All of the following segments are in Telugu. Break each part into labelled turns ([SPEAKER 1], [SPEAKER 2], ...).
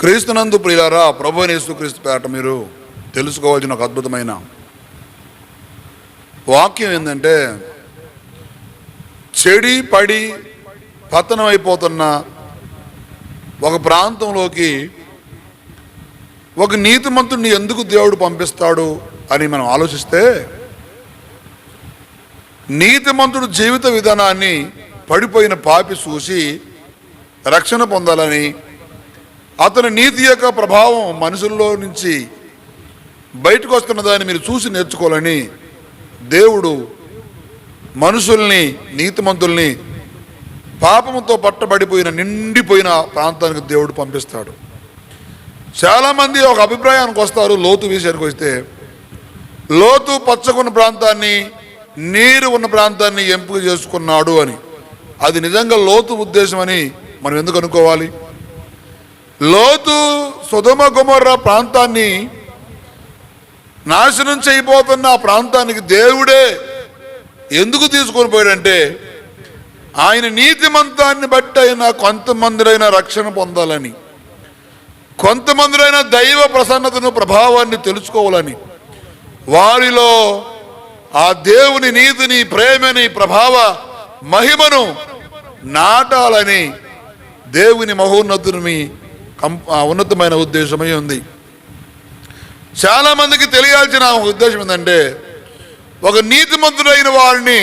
[SPEAKER 1] క్రీస్తునందు ప్రియులారా ప్రభు యేసు క్రీస్తు పేట మీరు తెలుసుకోవాల్సిన ఒక అద్భుతమైన వాక్యం ఏంటంటే చెడి పడి పతనం అయిపోతున్న ఒక ప్రాంతంలోకి ఒక నీతిమంతుడిని ఎందుకు దేవుడు పంపిస్తాడు అని మనం ఆలోచిస్తే నీతిమంతుడు జీవిత విధానాన్ని పడిపోయిన పాపి చూసి రక్షణ పొందాలని అతని నీతి యొక్క ప్రభావం మనుషుల్లో నుంచి బయటకు వస్తున్న దాన్ని మీరు చూసి నేర్చుకోవాలని దేవుడు మనుషుల్ని నీతిమంతుల్ని పాపముతో పట్టబడిపోయిన నిండిపోయిన ప్రాంతానికి దేవుడు పంపిస్తాడు. చాలామంది ఒక అభిప్రాయానికి వస్తారు లోతు విషయానికి వస్తే. లోతు పచ్చకున్న ప్రాంతాన్ని నీరు ఉన్న ప్రాంతాన్ని ఎంపిక చేసుకున్నాడు అని. అది నిజంగా లోతు ఉద్దేశం అని మనం ఎందుకు అనుకోవాలి? లోతు సుధమ గుమర్ర ప్రాంతాన్ని నాశనం చేయబోతున్న ఆ ప్రాంతానికి దేవుడే ఎందుకు తీసుకొని పోయాడంటే ఆయన నీతిమంతాన్ని బట్టి అయినా కొంతమందిరైనా రక్షణ పొందాలని కొంతమందిరైనా దైవ ప్రసన్నతను ప్రభావాన్ని తెలుసుకోవాలని వారిలో ఆ దేవుని నీతిని ప్రేమని ప్రభావ మహిమను నాటాలని దేవుని మహోన్నతుని ఉన్నతమైన ఉద్దేశమై ఉంది. చాలామందికి తెలియాల్సిన ఒక ఉద్దేశం ఏంటంటే ఒక నీతిమంతుడైన వాళ్ళని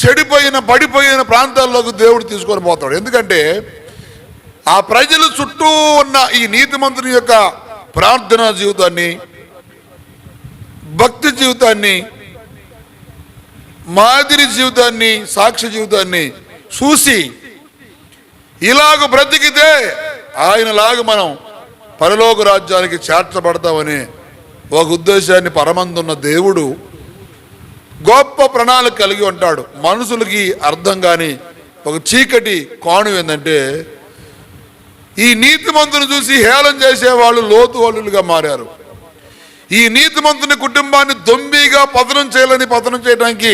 [SPEAKER 1] చెడిపోయిన పడిపోయిన ప్రాంతాల్లోకి దేవుడు తీసుకొని పోతాడు. ఎందుకంటే ఆ ప్రజలు చుట్టూ ఉన్న ఈ నీతిమంతుని యొక్క ప్రార్థనా జీవితాన్ని భక్తి జీవితాన్ని మాదిరి జీవితాన్ని సాక్షి జీవితాన్ని చూసి ఇలాగ బ్రతికితే ఆయనలాగా మనం పరలోక రాజ్యానికి చేర్చబడతామనే ఒక ఉద్దేశాన్ని పరమందున్న దేవుడు గొప్ప ప్రణాళిక కలిగి ఉంటాడు. మనుషులకి అర్థం కాని ఒక చీకటి కోణం ఏంటంటే ఈ నీతిమంతుని చూసి హేళన చేసేవాళ్ళు లోతు వాళ్ళుగా మారారు. ఈ నీతిమంతుని కుటుంబాన్ని దొంబిగా పతనం చేయాలని పతనం చేయడానికి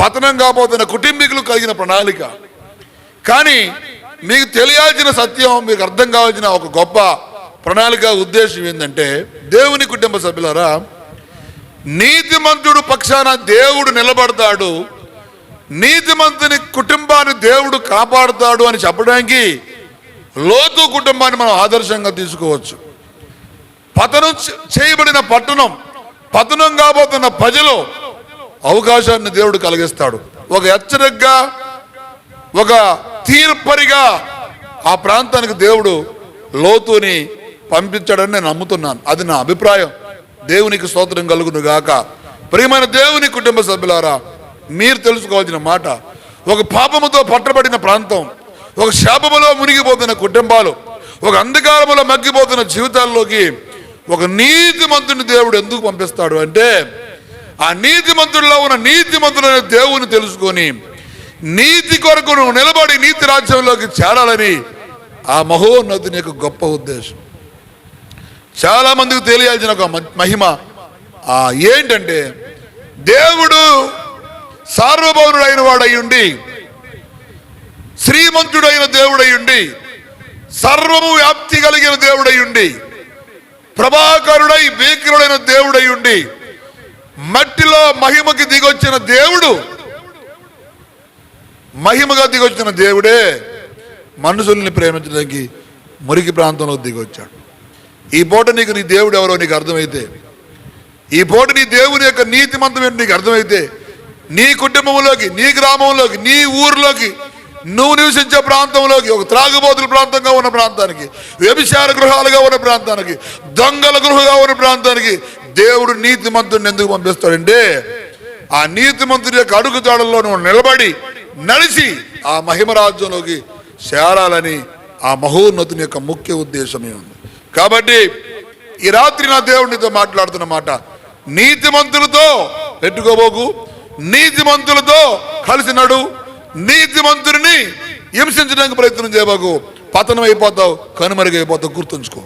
[SPEAKER 1] పతనం కాబోతున్న కుటుంబీకులు కలిగిన ప్రణాళిక. కానీ మీకు తెలియాల్సిన సత్యం మీకు అర్థం కావాల్సిన ఒక గొప్ప ప్రణాళిక ఉద్దేశం ఏంటంటే దేవుని కుటుంబ సభ్యులారా నీతిమంతుడు పక్షాన దేవుడు నిలబడతాడు. నీతిమంతుని కుటుంబాన్ని దేవుడు కాపాడుతాడు అని చెప్పడానికి లోతు కుటుంబాన్ని మనం ఆదర్శంగా తీసుకోవచ్చు. పతనం చేయబడిన పట్టణం పతనం కాబోతున్న ప్రజలు అవకాశాన్ని దేవుడు కలిగిస్తాడు. ఒక హెచ్చరికగా ఒక తీర్పరిగా ఆ ప్రాంతానికి దేవుడు లోతుని పంపించాడని నేను నమ్ముతున్నాను. అది నా అభిప్రాయం. దేవునికి స్తోత్రం కలుగును గాక ప్రియమైన దేవుని కుటుంబ సభ్యులారా మీరు తెలుసుకోవాల్సిన మాట ఒక పాపముతో పట్టబడిన ప్రాంతం ఒక శాపములో మునిగిపోతున్న కుటుంబాలు ఒక అంధకారములో మగ్గిపోతున్న జీవితాల్లోకి ఒక నీతిమంతుని దేవుడు ఎందుకు పంపిస్తాడు అంటే ఆ నీతిమంతుడిలో ఉన్న నీతిమంతుడైన దేవుని తెలుసుకొని నీతి కొరకు నువ్వు నిలబడి నీతి రాజ్యంలోకి చేరాలని ఆ మహోన్నతుని యొక్క గొప్ప ఉద్దేశం. చాలా మందికి తెలియాల్సిన ఒక మ- మహిమ ఆ ఏంటంటే దేవుడు సార్వభౌముడైన వాడయ్యుండి శ్రీమంతుడైన దేవుడయ్యుండి సర్వము వ్యాప్తి కలిగిన దేవుడయ్యుండి ప్రభాకరుడై భీకరుడైన దేవుడయ్యుండి మట్టిలో మహిమకి దిగొచ్చిన దేవుడు మహిమగా దిగొచ్చిన దేవుడే మనుషుల్ని ప్రేమించడానికి మురికి ప్రాంతంలో దిగొచ్చాడు. ఈ పూట నీకు నీ దేవుడు ఎవరో నీకు అర్థమైతే ఈ పూట నీ దేవుని యొక్క నీతిమంతం ఏంటో నీకు అర్థమైతే నీ కుటుంబంలోకి నీ గ్రామంలోకి నీ ఊర్లోకి నువ్వు నివసించే ప్రాంతంలోకి ఒక త్రాగుబోతుల ప్రాంతంగా ఉన్న ప్రాంతానికి వ్యభిచార గృహాలుగా ఉన్న ప్రాంతానికి దొంగల గృహగా ఉన్న ప్రాంతానికి దేవుడు నీతిమంతుడిని ఎందుకు పంపిస్తాడంటే ఆ నీతిమంతుడి యొక్క అడుగుజాడల్లో నువ్వు నిలబడి నడిచి ఆ మహిమరాజ్యంలోకి చేరాలని ఆ మహోన్నతుని యొక్క ముఖ్య ఉద్దేశమే ఉంది. కాబట్టి ఈ రాత్రి నా దేవుడితో మాట్లాడుతున్న మాట నీతిమంతులతో పెట్టుకోబోకు నీతిమంతులతో కలిసి నడు నీతిమంతుడిని హింసించడానికి ప్రయత్నం చేయబోకు. పతనం అయిపోతావు కనుమరుగైపోతావు గుర్తుంచుకో.